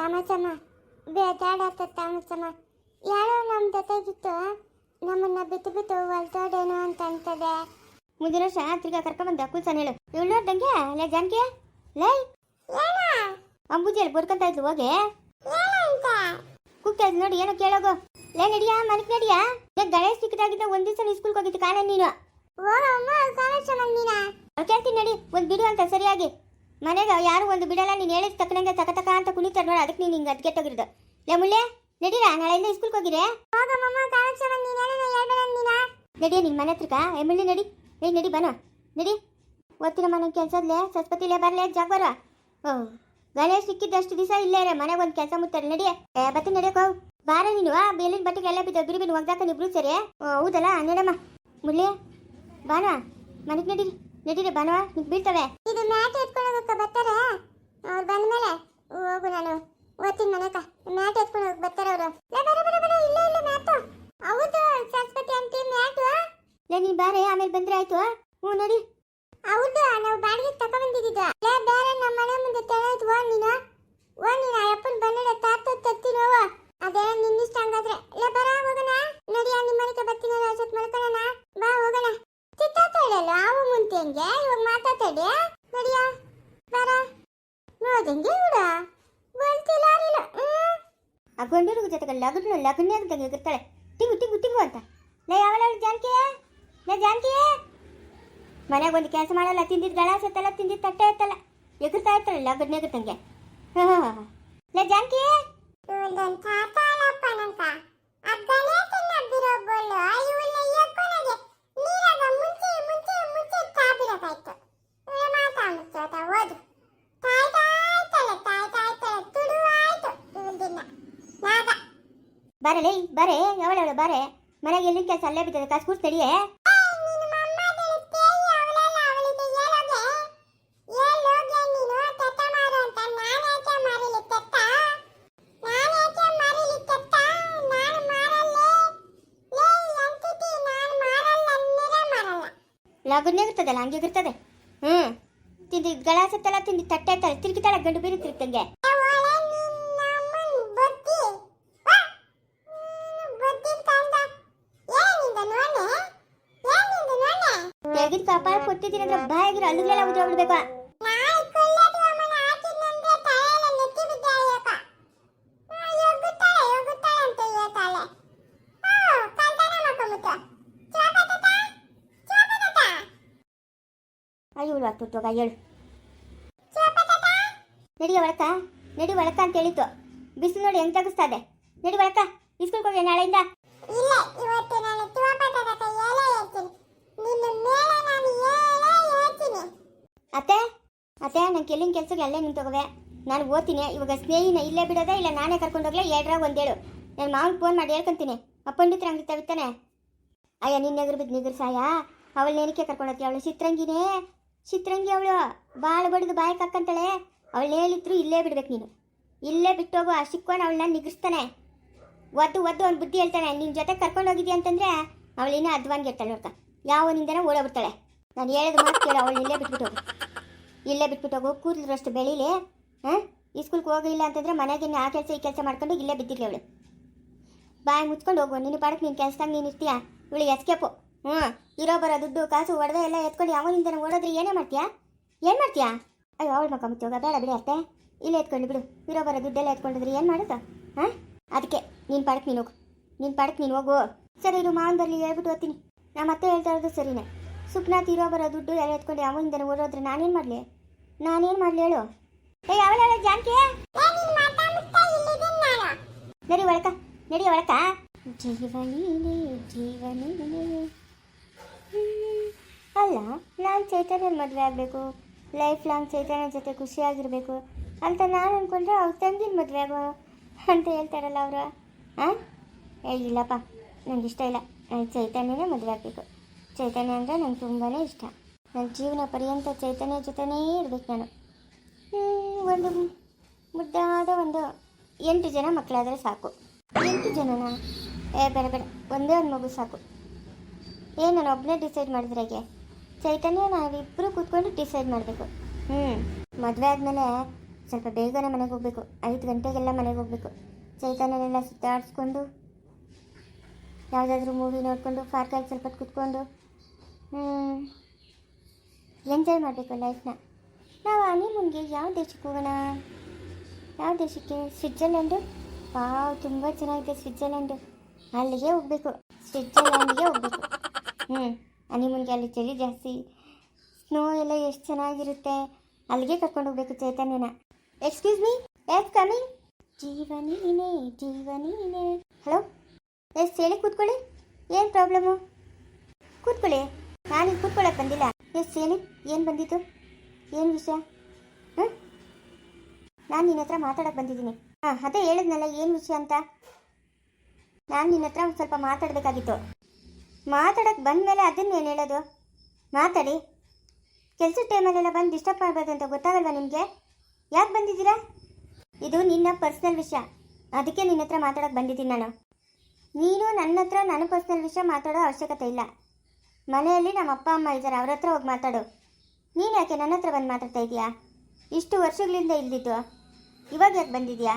ತಾಮಸಮ್ಮ ಬೇಜಾಡತ್ತ ತಾಮಸಮ್ಮ ಯಾರೋ ನಮ್ಮ ಜೊತೆಗಿತ್ತು ನಮ್ಮನ್ನ ಬಿಟ್ಟು ಬಿಟ್ಟು ಹೊಲ್ತೋಡೇನೋ ಅಂತ ಅಂತದೆ ಮುಂದಿನ ವರ್ಷ ತಿರ್ಗಾ ಕರ್ಕೊಂಬಂದ ಕುಲ್ಸನ್ ಹೇಳು. ಇವಳು ನೋಡ್ದಂಗೆ? ಲೇ ಜಾನ್ಕಿ ಲೇ? ಅಂಬುಜಿಯಲ್ಲಿ ಬರ್ಕೊಂತ ಇದ್ಲು ಹೋಗಿ. ಇದ್ಲು ನೋಡಿ ಏನೋ ಕೇಳೋಗು. ಲೇ ನಡಿಯಾ ಮನಕ್ ನಡಿಯಾ? ಲೇ ಗಣೇಶ್ ಸಿಕ್ಕದಾಗಿದ್ದ ಒಂದ್ ದಿವಸ ಸ್ಕೂಲ್ಗೆ ಹೋಗಿದ್ದು ಕಾಣ ನೀನು? ಕೇಳ್ತೀನಿ ನಡಿ ಒಂದ್ ಬಿಡು ಅಂತ ಸರಿಯಾಗಿ. ಮನೆಗೆ ಯಾರು ಒಂದು ಬಿಡಲ್ಲ ನೀನು ಹೇಳಿದ ತಕ್ಕನಂಗೆ ತಕ ತಕ ಅಂತ ಕುಣಿತಾರೆ ನೋಡಿ ಅದಕ್ಕೆ ನೀನು ಹಿಂಗೆ ಅದ್ಗೆಟ್ಟೋಗಿರೋದು ಲೇ ಮುಳ್ಳೆ ನಡೀರಾ? ನಾಳೆಯಿಂದ ಸ್ಕೂಲ್ಗೆ ಹೋಗಿರೇ. ನಡಿಯ ನಿನ್ನ ಮನೆ ಹತ್ರಕ್ಕ. ಏ ಮುಳ್ಳಿ ನಡಿ. ಏ ನಡಿ ಬನ ನಡಿ. ಓದ್ತಿನ ಮನೆ ಕೆಲ್ಸದ್ಲೆ ಸಸ್ಪತಿಲೇ ಬರಲೇ ಜಾಗ ಬರ. ಓ ಗಣೇಶ್ ಸಿಕ್ಕಿದ್ದಷ್ಟು ದಿವಸ ಇಲ್ಲೇ ರೇ ಮನೆಗೆ ಒಂದು ಕೆಲಸ ಮುತ್ತಾರೆ ನಡಿ. ಏ ಬತ್ತಿ ನಡಿಯಕೋ ಬಾರ ನೀನು ಬೇಲಿನ ಬಟ್ಟೆಗೆಲ್ಲ ಬಿದ್ದ ಬಿರುಬಿನ ಬಿನ್ ಒಗ್ದಾಕ ಇಬ್ರು ಸರಿ. ಓ, ಹೌದಲ್ಲ ನಡಮ್ಮ. ಮುಳ್ಳಿ ಬಾನ ಮನೆಗೆ ನಡೀರಿ. ನಡೀರಿ ಬನವ ನಿಂಗೆ ಬೀಳ್ತವೆ. ಇದು ಮ್ಯಾಟ್ ಎತ್ಕೊಂಡು ಹೋಗಕ್ಕ ಬರ್ತಾರೆ ಅವ್ರು ಬಂದ್ಮೇಲೆ ಹೋಗು ನಾನು ಓದ್ತೀನಿ ಮನೆಕ ಮ್ಯಾಟ್ ಎತ್ಕೊಂಡು ಹೋಗಿ ಬರ್ತಾರೆ ಅವರು ಬರ ಬರ ಬರ ಇಲ್ಲ ಇಲ್ಲ ಮ್ಯಾಟು ಹೌದು ಸರಸ್ವತಿ ಅಂತಿ ಮ್ಯಾಟು ಲೇ ನೀನು ಬಾರೆ ಆಮೇಲೆ ಬಂದ್ರೆ ಆಯ್ತು ಹ್ಞೂ ನಡಿ ಹೌದು ನಾವು ಬಾಡಿಗೆ ತಗೊಂಡ್ಬಂದಿದ್ದು ಲೇ ಬೇರೆ ನಮ್ಮ ಮನೆ ಮುಂದೆ ತೆರೆದು ಓ ನೀನು ಓ ನೀನು ಆ ಅಪ್ಪನ ಬನ್ನಡ ತಾತ ತತ್ತಿ ನೋವು ಅದೇ ನಿನ್ನಿಷ್ಟ ಹಂಗಾದ್ರೆ ಲೇ ಬರ ಹೋಗೋಣ ನಡಿಯ ನಿಮ್ಮ ಮನೆಗೆ ಬರ್ತೀನಿ ಅಷ್ಟೊತ್ತು ಮಲ್ಕೊಳ್ಳೋಣ ಬಾ ಹೋಗೋಣ ಚಿತ್ತಾತಾಡಲ್ಲ ಅವು ಮುಂತೆ ಹಂಗೆ ಇವಾಗ ಮಾತಾಡ್ತಾಡೆ ನಡಿಯ ಬರ ನೋದಂಗೆ ಇವ್ರ ಬಲ್ತಿಲ್ಲ ಅರಿಲ್ಲ ಹ್ಮ್ ಆ ಗಂಡೂರಿಗೂ ಜೊತೆಗೆ ಲಗ್ನ ಲಗ್ನ ಆಗ್ದಂಗೆ ಹೇಳ್ತಾಳೆ ಟಿಂಗು ಟಿಂಗು ಟಿಂಗು ಅಂತ. ಲೇ ಯಾವಳ ಜಾನಕಿ ಲೇ ಜಾನಕಿ ಮನೆಗೆ ಒಂದು ಕೆಲಸ ಮಾಡಲ್ಲ ತಿಂದಿದ್ದು ಗಳ ಸತ್ತಲ್ಲ ತಿಂದಿದ್ದು ತಟ್ಟೆ ಎತ್ತಲ್ಲ. ಎಗರ್ತಾ ಇರ್ತಾಳೆ ಲಗ್ನ ಎಗರ್ತಂಗೆ ಲೇ ಜಾನಕಿ ಬಾರೆ ಲೇ ಬಾರೆ ಯಾವಳವಳು ಬಾರೆ. ಮನೆಗೆ ಎಲ್ಲಿನ ಕೆಲಸ? ಅಲ್ಲೇ ಬಿದ್ದದೆ ಕಾಸು ಕೂರ್ಸ್ ಲಗ್ನ ಇರ್ತದಲ್ಲ, ಹಂಗೆ ಇರ್ತದೆ. ಹ್ಞೂ ತಿಂದು ಗಳಾಸತ್ತಲ್ಲ ತಿಂದು ತಟ್ಟೆ ಎತ್ತಲ್ಲ ತಿರುಗಿತಾಳೆ ಗಂಡು ಬೀರಿ ತಿರುಗ್ತಂಗೆ ಅಂತ ಹೇಳ್ತಾಳೆ. ಆ, ಅಂದ್ರೆ ಮಾಡ್ಕೊಂಬಿಟ್ಟು. ಚೋಪತತ, ಚೋಪತತ, ಅಯ್ಯೋ. ನಡಿ ಒಳಕ ನಡಿ ಒಳಕ ಅಂತ ಹೇಳಿತ್ತು ಬಿಸಿಲು ನೋಡಿ ಹೆಂಗ್ ತಗಸ್ತಾ ಇದೆ ನಡಿ ಒಳಕ ಇಸ್ಕೂಲ್ಗೆ ಹೋಗಿ ನಾಳೆಯಿಂದ ಇಲ್ಲ, ನಾನು ಚೋಪತತಕ ಎಲೆ ಹೇಳ್ತೀನಿ. ನಿನ್ನ ಮೇಲೆ ನಾನು ಎಲೆ ಹೇಳ್ತೀನಿ. ಅತ್ತೆ ಅತ್ತೆ, ನಾನು ಕೆಲ್ಲಿನ ಕೆಲ್ಸಕ್ಕೆ ಅಲ್ಲೇ ನಿಂತು ನಾನು ಓದ್ತೀನಿ, ಇವಾಗ ಸ್ನೇಹಿನ ಇಲ್ಲೇ ಬಿಡೋದೇ, ಇಲ್ಲ ನಾನೇ ಕರ್ಕೊಂಡು ಹೋಗ್ಲಾ ಎರಡ್ರಾಗ ಒಂದೇಳು. ನಾನು ಮಾವನ್ ಫೋನ್ ಮಾಡಿ ಹೇಳ್ಕೊಂತೀನಿ. ಅಪ್ಪಂಡಿತ್ರ ಹಂಗೆ ತವಿತಾನೆ. ಅಯ್ಯ ನಿನ್ನ ಎದುರು ಬಿದ್ದು ನಿಗರು ಸಾಯ? ಅವಳು ನೇನಿಕೆ ಕರ್ಕೊಂಡು ಹೋಗ್ತೀವಿ ಅವಳು ಚಿತ್ರಂಗಿನೇ. ಚಿತ್ರಂಗಿ ಅವಳು. ಬಾಳ ಬಡಿದು ಬಾಯಿ ಹಾಕಂತಾಳೆ ಅವಳು ಹೇಳಿದ್ರು ಇಲ್ಲೇ ಬಿಡ್ಬೇಕು ನೀನು. ಇಲ್ಲೇ ಬಿಟ್ಟೋಗು, ಆ ಸಿಕ್ಕೋಣ ಅವಳನ್ನ ನಿಗಿಸ್ತಾನೆ ಒದ್ದು ಒದ್ದು ಅವ್ನು ಬುದ್ಧಿ ಹೇಳ್ತಾನೆ ನಿನ್ನ ಜೊತೆ ಕರ್ಕೊಂಡು ಅಂತಂದರೆ ಅಂತಂದ್ರೆ ಅವಳು ಇನ್ನೂ ಅಧ್ವಾನ್ಗೆ ಇರ್ತಾಳೆ ನೋಡ್ಕ. ಯಾವನಿಂದನೇ ಓಡೋಗ್ಬಿಡ್ತಾಳೆ. ನಾನು ಹೇಳಿದ ಮಾತು ಕೇಳು, ಅವಳು ಇಲ್ಲೇ ಬಿಟ್ಬಿಟ್ಟು ಇಲ್ಲೇ ಬಿಟ್ಬಿಟ್ಟು ಹೋಗು ಕೂದಲು ಅಷ್ಟು ಬೆಳೀಲಿ, ಹಾಂ? ಈ ಸ್ಕೂಲ್ಗೆ ಹೋಗಿಲ್ಲ ಅಂತಂದ್ರೆ ಮನೆಗೆ ಆ ಕೆಲಸ ಈ ಕೆಲಸ ಮಾಡ್ಕೊಂಡು ಇಲ್ಲೇ ಬಿದ್ದಿರಲಿ ಅವಳು ಬಾಯಿ ಮುಚ್ಕೊಂಡು ಹೋಗು ನಿನ್ನ ಪಾಡಕ್ಕೆ ನೀನು ಕೆಲಸದಾಗ ನೀನು ಇರ್ತೀಯ? ಇವಳಿಗೆ ಎಸ್ಕೇಪು ಹ್ಞೂ, ಇರೋ ಬರೋ ದುಡ್ಡು, ಕಾಸು, ಒಡವೆ ಎಲ್ಲ ಎತ್ಕೊಂಡು ಯಾವನಿಂದ ಓಡೋದ್ರೆ ಏನೇ ಮಾಡ್ತೀಯಾ? ಏನು ಮಾಡ್ತೀಯಾ? ಅಯ್ಯೋ, ಅವಳು ಮಕ್ಕ ಮುಚ್ಚೋಗ ಬೇಡ ಬಿಡಿ ಅತ್ತೆ. ಇಲ್ಲೇ ಎತ್ಕೊಂಡು ಬಿಡು, ಇರೋ ಬರೋ ದುಡ್ಡೆಲ್ಲ ಎತ್ಕೊಂಡಿದ್ರೆ ಏನು ಮಾಡೋದು ಹಾಂ? ಅದಕ್ಕೆ, ನೀನು ಪಾಡಕ್ಕೆ ನೀನು ಹೋಗು. ನೀನು ಪಾಡಕ್ಕೆ ನೀನು ಹೋಗು. ಸರಿ ಇರು, ಮಾವನ್ ಬರಲಿ, ಹೇಳ್ಬಿಟ್ಟು ಓದ್ತೀನಿ ನಮ್ಮ ಅತ್ತೆ ಹೇಳ್ತಾ ಇರೋದು ಸರಿನೇ. ಸುಪ್ನಾಥ್ ಇರೋ ಬರೋ ದುಡ್ಡು ಎಲ್ಲ ಎತ್ಕೊಂಡು ಯಾವನಿಂದ ಓಡೋದ್ರೆ ನಾನೇನು ಮಾಡಲಿ? ನಾನೇನು ಮಾಡಲಿ ಹೇಳು? ಏ, ಅವಳ ಜಾನ್ಕಿ. ನಡಿ ಒಳಕ ನಡಿ ಒಳಕ. ಜೀವನೇ ಜೀವನೇ. ಅಲ್ಲ, ನಾನು ಚೈತನ್ಯನ ಮದುವೆ ಆಗಬೇಕು. ಲೈಫ್ ಲಾಂಗ್ ಚೈತನ್ಯ ಜೊತೆ ಖುಷಿಯಾಗಿರಬೇಕು. ಅಂತ ನಾನು ಅಂದ್ಕೊಂಡ್ರೆ ಅವ್ರ ತಂಗಿನ ಮದುವೆ ಆಗೋ ಅಂತ ಹೇಳ್ತಾರಲ್ಲ ಅವರು. ಹಾಂ ಏ, ಇಲ್ಲಪ್ಪ ನಂಗೆ ಇಷ್ಟ ಇಲ್ಲ. ನಾನು ಚೈತನ್ಯನೇ ಮದುವೆ ಆಗಬೇಕು. ಚೈತನ್ಯ ಅಂದರೆ ನಂಗೆ ತುಂಬಾ ಇಷ್ಟ. ನನ್ನ ಜೀವನ ಪರ್ಯಂತ ಚೈತನ್ಯ ಜೊತೆನೇ ಇರ್ಬೇಕು ನಾನು. ಒಂದು ಮುದ್ದಾದ ಒಂದು ಎಂಟು ಜನ ಮಕ್ಕಳಾದರೆ ಸಾಕು. ಎಂಟು ಜನನಾ? ಏ, ಬೇಡ ಬೇಡ. ಒಂದೇ ಒಂದು ಮಗು ಸಾಕು. ಏನು ನಾನು ಒಬ್ಬನೇ ಡಿಸೈಡ್ ಮಾಡಿದ್ರೆ ಹೇಗೆ? ಚೈತನ್ಯ ನಾವಿಬ್ಬರು ಕೂತ್ಕೊಂಡು ಡಿಸೈಡ್ ಮಾಡಬೇಕು. ಹ್ಞೂ ಮದುವೆ ಆದಮೇಲೆ ಸ್ವಲ್ಪ ಬೇಗನೆ ಮನೆಗೆ ಹೋಗ್ಬೇಕು. ಐದು ಗಂಟೆಗೆಲ್ಲ ಮನೆಗೆ ಹೋಗ್ಬೇಕು. ಚೈತನ್ಯನೆಲ್ಲ ಸುತ್ತಾಡಿಸ್ಕೊಂಡು, ಯಾವುದಾದ್ರೂ ಮೂವಿ ನೋಡಿಕೊಂಡು ಪಾರ್ಕಲ್ಲಿ ಸ್ವಲ್ಪ ಕುತ್ಕೊಂಡು ಎಂಜಾಯ್ ಮಾಡಬೇಕು ಲೈಫ್ನ ನಾವು ಹನಿಮೂನ್ಗೆ ಯಾವ ದೇಶಕ್ಕೆ ಹೋಗೋಣ? ಯಾವ ದೇಶಕ್ಕೆ? ಸ್ವಿಟ್ಜರ್ಲ್ಯಾಂಡು ವಾವ್ ತುಂಬ ಚೆನ್ನಾಗಿದೆ ಸ್ವಿಟ್ಜರ್ಲ್ಯಾಂಡು ಅಲ್ಲಿಗೆ ಹೋಗ್ಬೇಕು. ಸ್ವಿಟ್ಜರ್ಲ್ಯಾಂಡ್ಗೆ ಹೋಗ್ಬೇಕು. ಹ್ಞೂ ಹನಿಮೂನ್ಗೆ ಅಲ್ಲಿ ಚಳಿ ಜಾಸ್ತಿ. ಸ್ನೋ ಎಲ್ಲ ಎಷ್ಟು ಚೆನ್ನಾಗಿರುತ್ತೆ. ಅಲ್ಲಿಗೆ ಕರ್ಕೊಂಡು ಹೋಗ್ಬೇಕು ಚೈತನ್ಯನ. ಎಕ್ಸ್ಕ್ಯೂಸ್ ಮೀ ಎಸ್ ಕಮಿಂಗ್ ಜೀವನೀನೇ ಜೀವನೀನೇ ಜೀವ ನೀನೇ. ಹಲೋ ಎಸ್ ಹೇಳಿ, ಕೂತ್ಕೊಳ್ಳಿ. ಏನು ಪ್ರಾಬ್ಲಮ್ಮು ಕೂತ್ಕೊಳ್ಳಿ. ನಾನು ಕೂತ್ಕೊಳ್ಳೋಕೆ ಬಂದಿಲ್ಲ. ಎಸ್ ಸೇನೆ ಏನು ಬಂದಿತ್ತು? ಏನು ವಿಷಯ? ಹಾಂ? ನಾನು ನಿನ್ನ ಹತ್ರ ಮಾತಾಡೋಕೆ ಬಂದಿದ್ದೀನಿ. ಹಾಂ, ಅದೇ ಹೇಳಿದ್ನಲ್ಲ, ಏನು ವಿಷಯ ಅಂತ? ನಾನು ನಿನ್ನ ಹತ್ರ ಸ್ವಲ್ಪ ಮಾತಾಡಬೇಕಾಗಿತ್ತು. ಮಾತಾಡೋಕೆ ಬಂದಮೇಲೆ ಅದನ್ನ ಏನು ಹೇಳೋದು? ಮಾತಾಡಿ. ಕೆಲಸದ ಟೈಮಲ್ಲೆಲ್ಲ ಬಂದು ಡಿಸ್ಟರ್ಬ್ ಮಾಡಬಾರ್ದು ಅಂತ ಗೊತ್ತಾಗಲ್ವಾ ನಿಮಗೆ? ಯಾಕೆ ಬಂದಿದ್ದೀರಾ? ಇದು ನಿನ್ನ ಪರ್ಸ್ನಲ್ ವಿಷಯ. ಅದಕ್ಕೆ ನಿನ್ನ ಹತ್ರ ಮಾತಾಡೋಕೆ ಬಂದಿದ್ದೀನಿ ನಾನು. ನೀನು ನನ್ನ ಹತ್ರ ನನ್ನ ಪರ್ಸ್ನಲ್ ವಿಷಯ ಮಾತಾಡೋ ಅವಶ್ಯಕತೆ ಇಲ್ಲ. ಮನೆಯಲ್ಲಿ ನಮ್ಮ ಅಪ್ಪ, ಅಮ್ಮ ಇದ್ದಾರೆ, ಅವ್ರ ಹತ್ರ ಹೋಗಿ ಮಾತಾಡು. ನೀನು ಯಾಕೆ ನನ್ನ ಹತ್ರ ಬಂದು ಮಾತಾಡ್ತಾ ಇದೀಯಾ ಇಷ್ಟು ವರ್ಷಗಳಿಂದ ಇಲ್ದಿದ್ದು. ಇವಾಗ ಯಾಕೆ ಬಂದಿದ್ಯಾ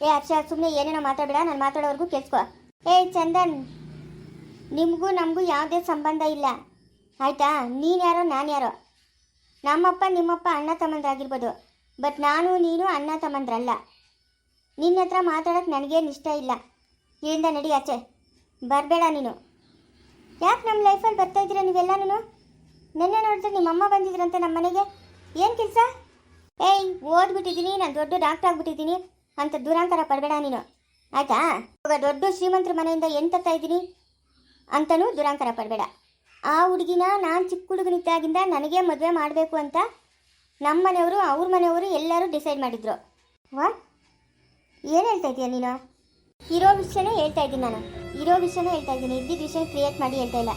ಏ ಅಕ್ಷಯ ಸುಮ್ಮನೆ ಏನೇನೋ ಮಾತಾಡಬೇಡ, ನಾನು ಮಾತಾಡೋವರೆಗೂ ಕೇಳಿಸ್ಕೊ. ಏ ಚಂದನ್, ನಿಮಗೂ ನಮಗೂ ಯಾವುದೇ ಸಂಬಂಧ ಇಲ್ಲ. ಆಯಿತಾ? ನೀನು ಯಾರೋ, ನಾನು ಯಾರೋ? ನಮ್ಮಪ್ಪ, ನಿಮ್ಮಪ್ಪ ಅಣ್ಣ ತಮ್ಮಂದ್ರಾಗಿರ್ಬೋದು ಬಟ್ ನಾನು, ನೀನು ಅಣ್ಣ ತಮ್ಮಂದ್ರಲ್ಲ. ನಿನ್ನ ಹತ್ರ ಮಾತಾಡೋಕ್ಕೆ ನನಗೇನು ಇಷ್ಟ ಇಲ್ಲ. ಇಲ್ಲಿಂದ ನಡಿ ಆಚೆ. ಬರಬೇಡ ನೀನು. ಯಾಕೆ ನಮ್ಮ ಲೈಫಲ್ಲಿ ಬರ್ತಾ ಇದ್ದೀರಾ ನೀವೆಲ್ಲನೂ ನಿನ್ನೆ ನೋಡಿದ್ರೆ ನಿಮ್ಮಮ್ಮ ಬಂದಿದ್ರಂತೆ ನಮ್ಮ ಮನೆಗೆ. ಏನು ಕೆಲಸ? ಏಯ್, ಓದ್ಬಿಟ್ಟಿದ್ದೀನಿ, ನಾನು ದೊಡ್ಡ ಡಾಕ್ಟರ್ ಆಗ್ಬಿಟ್ಟಿದ್ದೀನಿ. ಅಂತ ದುರಾಂತರ ಪಡಬೇಡ ನೀನು. ಆಯ್ತಾ? ಇವಾಗ ದೊಡ್ಡ ಶ್ರೀಮಂತರ ಮನೆಯಿಂದ ಏನು ತರ್ತಾ ಇದ್ದೀನಿ? ಅಂತನೂ ದುರಾಂತರ ಪಡಬೇಡ. ಆ ಹುಡುಗಿನ ನಾನು ಚಿಕ್ಕ ಹುಡುಗನಿದ್ದಾಗಿಂದ ನನಗೆ ಮದುವೆ ಮಾಡಬೇಕು ಅಂತ ನಮ್ಮ ಮನೆಯವರು, ಅವ್ರ ಮನೆಯವರು ಎಲ್ಲರೂ ಡಿಸೈಡ್ ಮಾಡಿದ್ರು. ವಾ? ಏನು ಹೇಳ್ತಾ ಇದೀಯ ನೀನು? ಇರೋ ವಿಷಯನೇ ಹೇಳ್ತಾ ಇದ್ದೀನಿ ನಾನು. ಇರೋ ವಿಷಯನ ಹೇಳ್ತಾ ಇದ್ದೀನಿ. ಇದ್ದಿದ್ದ ವಿಷಯ ಕ್ರಿಯೇಟ್ ಮಾಡಿ ಹೇಳ್ತಾ ಇಲ್ಲ.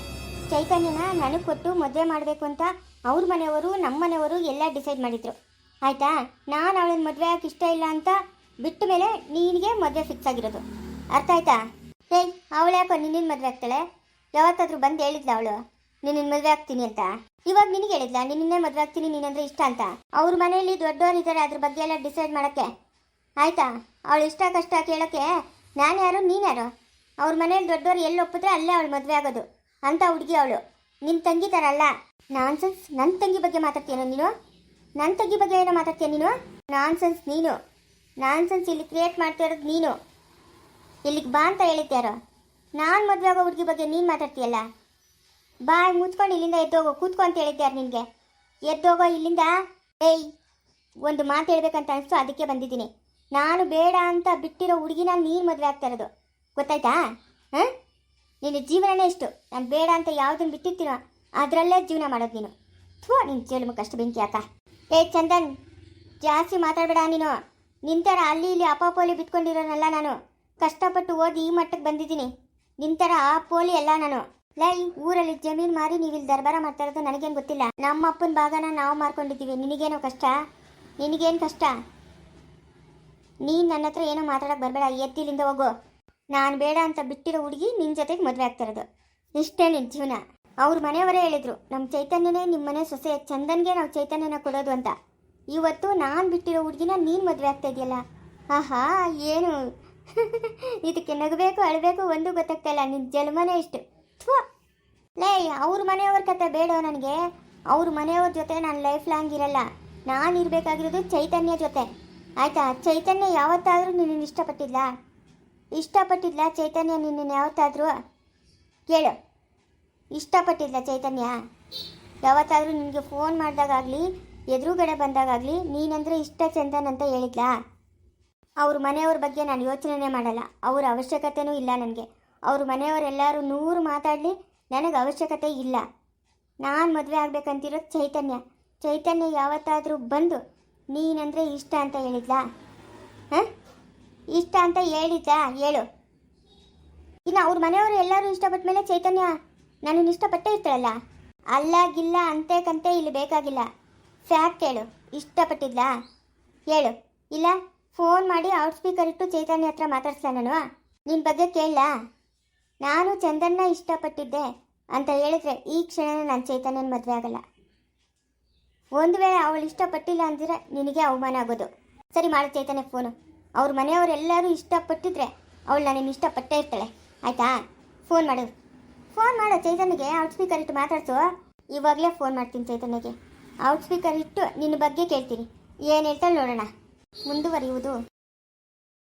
ಚೈತನ್ಯನ ನನಗೆ ಕೊಟ್ಟು ಮದುವೆ ಮಾಡಬೇಕು ಅಂತ ಅವ್ರ ಮನೆಯವರು ನಮ್ಮ ಮನೆಯವರು ಎಲ್ಲ ಡಿಸೈಡ್ ಮಾಡಿದ್ರು. ಆಯಿತಾ? ನಾನು ಅವಳನ್ನ ಮದುವೆ ಆಗಕ್ಕೆ ಇಷ್ಟ ಇಲ್ಲ ಅಂತ ಬಿಟ್ಟ ಮೇಲೆ ನಿನಗೆ ಮದುವೆ ಫಿಕ್ಸ್ ಆಗಿರೋದು. ಅರ್ಥ ಆಯ್ತಾ? ಏಯ್ ಅವಳು ಯಾಕೋ ನಿನ್ನ ಮದುವೆ ಆಗ್ತಾಳೆ? ಯಾವತ್ತಾದ್ರೂ ಬಂದು ಹೇಳಿದ್ಲ ಅವಳು? ನಿನ್ನ ಮದುವೆ ಆಗ್ತೀನಿ ಅಂತ? ಇವಾಗ ನಿನಗೆ ಹೇಳಿದ್ಲ? ನಿನ್ನೇ ಮದುವೆ ಆಗ್ತೀನಿ ನೀನಂದ್ರೆ ಇಷ್ಟ ಅಂತ? ಅವ್ರ ಮನೆಯಲ್ಲಿ ದೊಡ್ಡವರಿದ್ದಾರೆ ಅದ್ರ ಬಗ್ಗೆ ಎಲ್ಲ ಡಿಸೈಡ್ ಮಾಡೋಕ್ಕೆ? ಆಯ್ತಾ? ಅವಳು ಇಷ್ಟ ಕಷ್ಟ ಕೇಳೋಕ್ಕೆ ನಾನು ಯಾರು, ನೀನು ಯಾರು? ಅವ್ರ ಮನೇಲಿ ದೊಡ್ಡವರು ಎಲ್ಲಿ ಒಪ್ಪಿದ್ರೆ ಅಲ್ಲೇ ಅವಳು ಮದುವೆ ಆಗೋದು. ಅಂತ ಹುಡುಗಿ ಅವಳು. ನಿನ್ನ ತಂಗಿ ಥರ ಅಲ್ಲ ನಾನ್ಸೆನ್ಸ್. ನನ್ನ ತಂಗಿ ಬಗ್ಗೆ ಮಾತಾಡ್ತೀಯೋ ನೀನು? ನನ್ನ ತಂಗಿ ಬಗ್ಗೆ ಏನೋ ಮಾತಾಡ್ತೀಯ ನೀನು? ನಾನ್ಸೆನ್ಸ್ ನೀನು. ನಾನ್ಸೆನ್ಸ್ ಇಲ್ಲಿ ಕ್ರಿಯೇಟ್ ಮಾಡ್ತಾ ಇರೋದು ನೀನು. ಇಲ್ಲಿಗೆ ಬಾ ಅಂತ ಹೇಳಿದ್ಯಾರೋ ನಾನು ಮದುವೆ ಆಗೋ ಹುಡುಗಿ ಬಗ್ಗೆ ನೀನು ಮಾತಾಡ್ತೀಯಲ್ಲ? ಬಾಯ್, ಮುಚ್ಕೊಂಡು ಇಲ್ಲಿಂದ ಎದ್ದೋಗೋ. ಕೂತ್ಕೊ ಅಂತ ಹೇಳಿದ್ಯಾರು ನಿನಗೆ? ಎದ್ದೋಗೋ ಇಲ್ಲಿಂದ? ಏಯ್! ಒಂದು ಮಾತು ಹೇಳ್ಬೇಕಂತ ಅನಿಸ್ತು, ಅದಕ್ಕೆ ಬಂದಿದ್ದೀನಿ. ನಾನು ಬೇಡ ಅಂತ ಬಿಟ್ಟಿರೋ ಹುಡುಗಿನ ನೀನು ಮದುವೆ ಆಗ್ತಾ ಇರೋದು. ಗೊತ್ತಾಯ್ತಾ? ಹಾಂ? ನಿನ್ನ ಜೀವನನೇ ಇಷ್ಟು. ನಾನು ಬೇಡ ಅಂತ ಯಾವುದನ್ನು ಬಿಟ್ಟಿರ್ತೀನೋ ಅದರಲ್ಲೇ ಜೀವನ ಮಾಡೋದು ನೀನು. ಥೂ ನಿನ್ನ ಜೀವನ ಕಷ್ಟ ಬೆಂಕಿ ಅಕ್ಕ ಏ, ಚಂದನ್, ಜಾಸ್ತಿ ಮಾತಾಡಬೇಡ ನೀನು. ನಿಂತರ ಅಲ್ಲಿ ಇಲ್ಲಿ ಅಪಾಪೋಲಿ ಬಿತ್ಕೊಂಡಿರೋನಲ್ಲ ನಾನು. ಕಷ್ಟಪಟ್ಟು ಓದಿ ಈ ಮಟ್ಟಕ್ಕೆ ಬಂದಿದ್ದೀನಿ. ನಿಂತರ ಆ ಪೋಲಿ ಎಲ್ಲ ನಾನು. ಲೈ, ಊರಲ್ಲಿ ಜಮೀನು ಮಾರಿ ನೀವು ಇಲ್ಲಿ ದರ್ಬಾರ ಮಾಡ್ತಾ ಇರೋದು ನನಗೇನು ಗೊತ್ತಿಲ್ಲ. ನಮ್ಮ ಅಪ್ಪನ ಭಾಗನ ನಾವು ಮಾರ್ಕೊಂಡಿದ್ದೀವಿ. ನಿನಗೇನೋ ಕಷ್ಟ? ನಿನಗೇನು ಕಷ್ಟ? ನೀನು ನನ್ನ ಹತ್ರ ಏನೋ ಮಾತಾಡಕ್ಕೆ ಬರಬೇಡ. ಎತ್ತಿಲಿಂದ ಹೋಗು. ನಾನು ಬೇಡ ಅಂತ ಬಿಟ್ಟಿರೋ ಹುಡುಗಿ ನಿನ್ನ ಜೊತೆಗೆ ಮದುವೆ ಆಗ್ತಾ ಇರೋದು. ಇಷ್ಟೇ ನಿನ್ನ ಜೀವನ. ಅವ್ರ ಮನೆಯವರೇ ಹೇಳಿದ್ರು ನಮ್ಮ ಚೈತನ್ಯನೇ ನಿಮ್ಮ ಮನೆ ಸೊಸೆ, ಚಂದನ್ಗೆ ನಾವು ಚೈತನ್ಯನ ಕೊಡೋದು ಅಂತ. ಇವತ್ತು ನಾನು ಬಿಟ್ಟಿರೋ ಹುಡುಗಿನ ನೀನು ಮದುವೆ ಆಗ್ತಾ ಇದೆಯಲ್ಲ? ಆಹಾ, ಏನು? ಇದಕ್ಕೆ ನಗಬೇಕು, ಅಳಬೇಕು ಒಂದು ಗೊತ್ತಾಗ್ತಾ ಇಲ್ಲ. ನಿನ್ನ ಜನ್ಮನೇ ಇಷ್ಟು. ಲೇ, ಅವ್ರ ಮನೆಯವ್ರ ಕತೆ ಬೇಡ ನನಗೆ. ಅವ್ರ ಮನೆಯವ್ರ ಜೊತೆ ನಾನು ಲೈಫ್ ಲಾಂಗ್ ಇರಲ್ಲ. ನಾನು ಇರಬೇಕಾಗಿರೋದು ಚೈತನ್ಯ ಜೊತೆ. ಆಯಿತಾ? ಚೈತನ್ಯ ಯಾವತ್ತಾದರೂ ನೀನು ಇಷ್ಟಪಟ್ಟಿದ್ಲ? ಇಷ್ಟಪಟ್ಟಿದ್ಲ ಚೈತನ್ಯ ನಿನ್ನ ಯಾವತ್ತಾದರೂ? ಕೇಳು. ಇಷ್ಟಪಟ್ಟಿದ್ಲ ಚೈತನ್ಯ? ಯಾವತ್ತಾದರೂ ನಿನಗೆ ಫೋನ್ ಮಾಡಿದಾಗಲಿ ಎದುರುಗಡೆ ಬಂದಾಗಲಿ ನೀನಂದರೆ ಇಷ್ಟ ಚಂದನ್ ಅಂತ ಹೇಳಿದ್ಲಾ. ಅವ್ರ ಮನೆಯವ್ರ ಬಗ್ಗೆ ನಾನು ಯೋಚನೆನೇ ಮಾಡಲ್ಲ. ಅವ್ರ ಅವಶ್ಯಕತೆನೂ ಇಲ್ಲ ನನಗೆ. ಅವ್ರ ಮನೆಯವರೆಲ್ಲರೂ ನೂರು ಮಾತಾಡಲಿ, ನನಗೆ ಅವಶ್ಯಕತೆ ಇಲ್ಲ. ನಾನು ಮದುವೆ ಆಗ್ಬೇಕಂತಿರೋದು ಚೈತನ್ಯ. ಚೈತನ್ಯ ಯಾವತ್ತಾದರೂ ಬಂದು, ನೀನಂದರೆ ಇಷ್ಟ ಅಂತ ಹೇಳಿದ್ಲಾ. ಹಾಂ? ಇಷ್ಟ ಅಂತ ಹೇಳಿದ್ದ, ಹೇಳು. ಇನ್ನು ಅವ್ರ ಮನೆಯವರು ಎಲ್ಲರೂ ಇಷ್ಟಪಟ್ಟ ಮೇಲೆ ಚೈತನ್ಯ ನನ್ನನ್ನು ಇಷ್ಟಪಟ್ಟೇ ಇರ್ತಾಳಲ್ಲ? ಅಲ್ಲ, ಗಿಲ್ಲ, ಅಂತೆ ಕಂತೆ ಇಲ್ಲಿ ಬೇಕಾಗಿಲ್ಲ. ಫ್ಯಾಕ್ಟ್ ಹೇಳು, ಇಷ್ಟಪಟ್ಟಿದ್ಲಾ? ಹೇಳು. ಇಲ್ಲ, ಫೋನ್ ಮಾಡಿ ಔಟ್ ಸ್ಪೀಕರ್ ಇಟ್ಟು ಚೈತನ್ಯ ಹತ್ರ ಮಾತಾಡ್ಸ್ಲಾ ನಾನು? ನಿನ್ನ ಬಗ್ಗೆ ಕೇಳಲಾ. ನಾನು ಚಂದನ್ನ ಇಷ್ಟಪಟ್ಟಿದ್ದೆ ಅಂತ ಹೇಳಿದ್ರೆ ಈ ಕ್ಷಣ ನಾನು ಚೈತನ್ಯನ ಮದುವೆ ಆಗಲ್ಲ. ಒಂದು ವೇಳೆ ಅವಳು ಇಷ್ಟಪಟ್ಟಿಲ್ಲ ಅಂದ್ರೆ ನಿನಗೆ ಅವಮಾನ ಆಗೋದು. ಸರಿ ಮಾಡು ಚೈತನ್ಯ, ಫೋನು. ಅವ್ರ ಮನೆಯವರೆಲ್ಲರೂ ಇಷ್ಟಪಟ್ಟಿದ್ರೆ ಅವಳು ನಾನು ಇಷ್ಟಪಟ್ಟೇ ಇರ್ತಾಳೆ. ಆಯ್ತಾ? ಫೋನ್ ಮಾಡು. ಫೋನ್ ಮಾಡು, ಚೈತನ್ಯಗೆ. ಔಟ್ ಸ್ಪೀಕರ್ ಇಟ್ಟು ಮಾತಾಡ್ಸು. ಇವಾಗಲೇ ಫೋನ್ ಮಾಡ್ತೀನಿ ಚೈತನ್ಯಗೆ. ಔಟ್ ಸ್ಪೀಕರ್ ಇಟ್ಟು ನಿನ್ನ ಬಗ್ಗೆ ಕೇಳ್ತೀನಿ. ಏನು ಹೇಳ್ತಾಳೆ ನೋಡೋಣ. ಮುಂದುವರಿಯುವುದು.